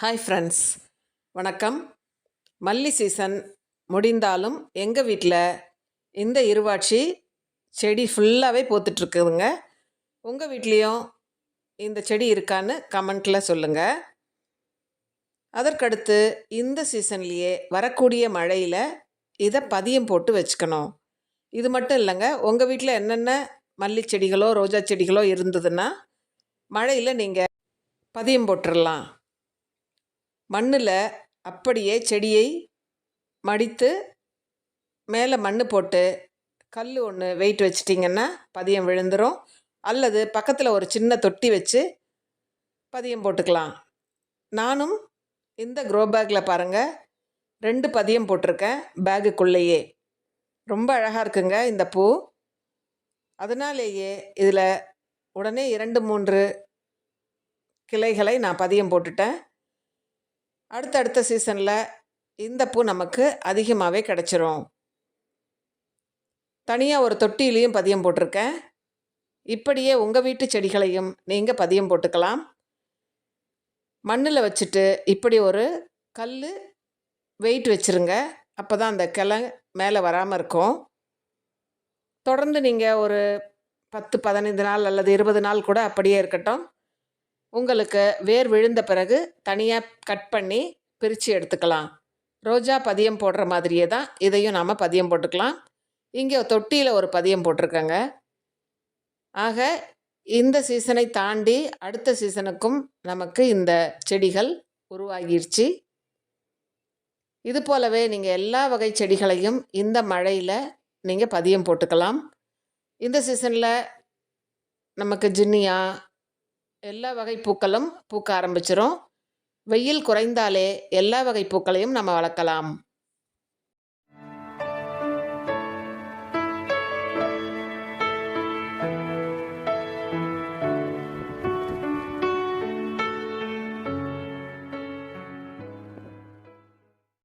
Hi friends வணக்கம். மல்லி season முடிந்தாலும் எங்கள் வீட்டில் இந்த இருவாட்சி செடி ஃபுல்லாகவே பூத்துட்ருக்குதுங்க. உங்கள் வீட்லேயும் இந்த செடி இருக்கான்னு கமெண்ட்டில் சொல்லுங்கள் அதற்கடுத்து இந்த சீசன்லேயே வரக்கூடிய மழையில் இதை பதியம் போட்டு வச்சுக்கணும். இது மட்டும் இல்லைங்க உங்கள் வீட்டில் என்னென்ன மல்லி செடிகளோ ரோஜா செடிகளோ இருந்ததுன்னா மழையில் நீங்கள் பதியம் போட்டுடலாம் மண்ணில் அப்படியே செடியை மடித்து மேலே மண் போட்டு கல் ஒன்று வெயிட் வச்சிட்டிங்கன்னா பதியம் விழுந்துடும் அல்லது பக்கத்தில் ஒரு சின்ன தொட்டி வச்சு பதியம் போட்டுக்கலாம். நானும் இந்த க்ரோ பேக்கில் பாருங்கள் ரெண்டு பதியம் போட்டிருக்கேன் பேகுக்குள்ளேயே ரொம்ப அழகாக இருக்குங்க இந்த பூ. அதனாலேயே இதில் உடனே இரண்டு மூன்று கிளைகளை நான் பதியம் போட்டுட்டேன். அடுத்தடுத்த சீசனில் இந்த பூ நமக்கு அதிகமாகவே கிடச்சிரும். தனியாக ஒரு தொட்டிலையும் பதியம் போட்டிருக்கேன். இப்படியே உங்கள் வீட்டு செடிகளையும் நீங்கள் பதியம் போட்டுக்கலாம். மண்ணில் வச்சுட்டு இப்படி ஒரு கல் வெயிட் வச்சுருங்க. அப்போ தான் அந்த கிளை மேலே வராமல் இருக்கும். தொடர்ந்து நீங்கள் ஒரு பத்து பதினைந்து நாள் அல்லது இருபது நாள் கூட அப்படியே இருக்கட்டும். உங்களுக்கு வேர் விழுந்த பிறகு தனியாக கட் பண்ணி பிரித்து எடுத்துக்கலாம். ரோஜா பதியம் போடுற மாதிரியே தான் இதையும் நாம் பதியம் போட்டுக்கலாம். இங்கே தொட்டியில் ஒரு பதியம் போட்டிருக்கேங்க. ஆக இந்த சீசனை தாண்டி அடுத்த சீசனுக்கும் நமக்கு இந்த செடிகள் உருவாகிருச்சு. இது போலவே நீங்கள் எல்லா வகை செடிகளையும் இந்த மழையில் நீங்கள் பதியம் போட்டுக்கலாம். இந்த சீசனில் நமக்கு ஜின்னியா எல்லா வகை பூக்களும் பூக்க ஆரம்பிச்சிரும். வெயில் குறைந்தாலே எல்லா வகை பூக்களையும் நம்ம வளர்க்கலாம்.